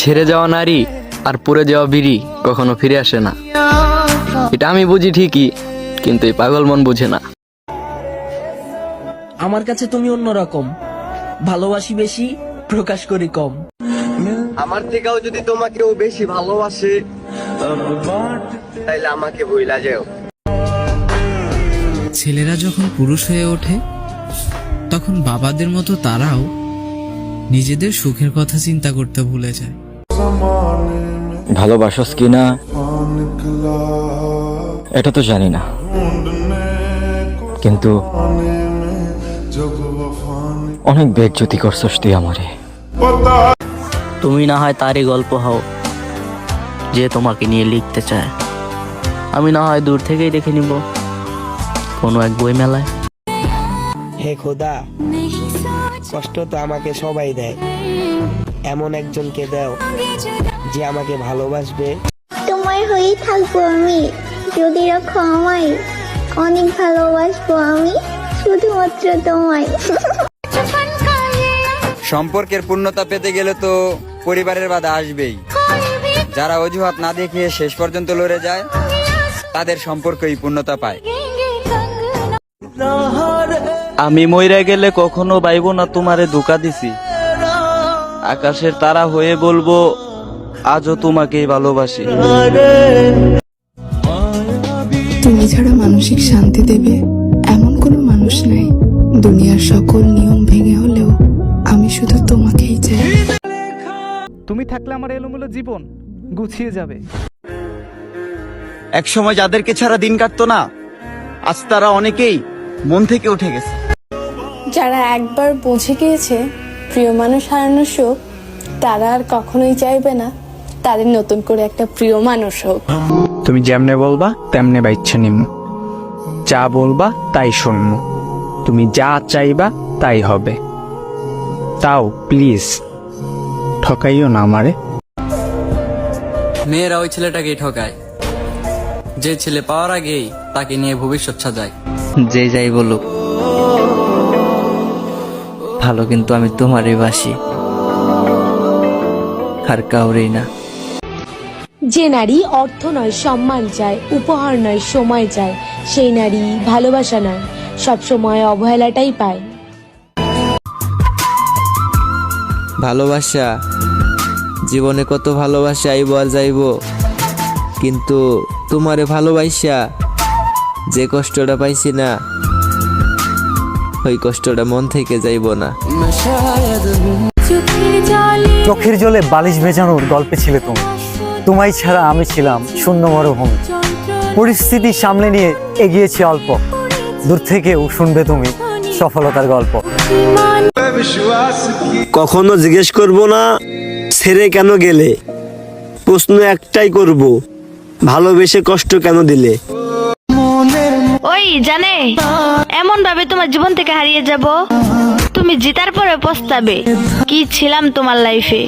ছেড়ে যাওয়া নারী আর পুড়ে যাওয়া বিড়ি কখনো ফিরে আসে না। এটা আমি বুঝি ঠিকই কিন্তু এই পাগল মন বুঝে না। আমার কাছে তুমি অন্যরকম ভালোবাসি বেশি প্রকাশ করি কম। আমার থেকেও যদি তোমাকে ও বেশি ভালোবাসে তাইলে আমাকে ভুইলা যাও। ছেলেরা যখন পুরুষ হয়ে ওঠে তখন বাবাদের মতো তারাও নিজেদের সুখের কথা চিন্তা করতে ভুলে যায়। ভালোবাসস কি না? এটা তো জানি না। কিন্তু অনেক বেজ্জতি করছস তুই আমারে। তুমি না হয় তারই গল্প হও যে তোমাকে নিয়ে লিখতে চায়। আমি না হয় দূর থেকেই দেখে নিব কোনো এক বই মেলায় হে খোদা কষ্ট তো আমাকে সবাই দেয়। এমন একজনকে দাও যে আমাকে ভালোবাসবে। তোমার হয়েই থাকব আমি। যদি রাখো আমায় অনেক ভালোবাসবো আমি শুধুমাত্র তোমায়। সম্পর্কের পূর্ণতা পেতে গেলে তো পরিবারের বাধা আসবেই। যারা অজুহাত না দেখিয়ে শেষ পর্যন্ত লড়ে যায় তাদের সম্পর্কই পূর্ণতা পায়। আমি মইরা গেলে কখনো পাইব না তোমারে ধোকা দিছি। আকাশের তারা হয়ে বলব আজও তোমাকেই ভালোবাসি। তুমি ছাড়া মানসিক শান্তি দেবে এমন কোনো মানুষ নাই। দুনিয়ার সকল নিয়ম ভেঙে হলেও আমি শুধু তোমাকেই চাই। তুমি থাকলে আমার এলোমেলো জীবন গুছিয়ে যাবে। এক সময় যাদেরকে ছাড়া দিন কাটতো না আজ তারা অনেকেই মন থেকে উঠে গেছে। যারা একবার বুঝে গিয়েছে প্রিয় মানুষ হারানোর শোক তারা আর কখনোই চাইবে না তাদের নতুন করে একটা প্রিয় মানুষ হোক। তুমি যেমনে বলবা তেমনে বাইচ্ছে নিম্ন। যা বলবা তাই শুনব তুমি যা চাইবা তাই হবে। তাও প্লিজ ঠকাইও না আমারে। মেয়েরা ওই ছেলেটাকেই ঠকায়। যে ছেলে পাওয়ার আগেই তাকে নিয়ে ভবিষ্যৎ সাজায়। যে যাই বলুক। ভালো কিন্তু আমি তোমারই বাসি। আর কাউরেই না। যে নারী অর্থ নয় সম্মান চায় উপহার নয় সময় চায় সেই নারী ভালোবাসা নয় সবসময় অবহেলাটাই পায়। ভালোবাসা জীবনে কত ভালোবাসা আইব আর যাইব। কিন্তু তোমারে ভালোবাসা যে কষ্টটা পাইছি না ওই কষ্টটা মন থেকে যাইব না। চোখের জলে বালিশ ভেজানোর গল্পে ছিলে তুমি। তোমায় ছাড়া আমি ছিলাম শূন্য মরুভূমি। পরিস্থিতি সামলে নিয়ে এগিয়েছি অল্প। দূর থেকেও শুনবে তুমি সফলতার গল্প। কখনো জিজ্ঞেস করব না ছেড়ে কেন গেলে? প্রশ্ন একটাই করব ভালোবেসে কষ্ট কেন দিলে? ওই জানে এমন ভাবে তোমার জীবন থেকে হারিয়ে যাব। তুমি জিতার পরে পস্তাবে। কি ছিলাম তোমার লাইফে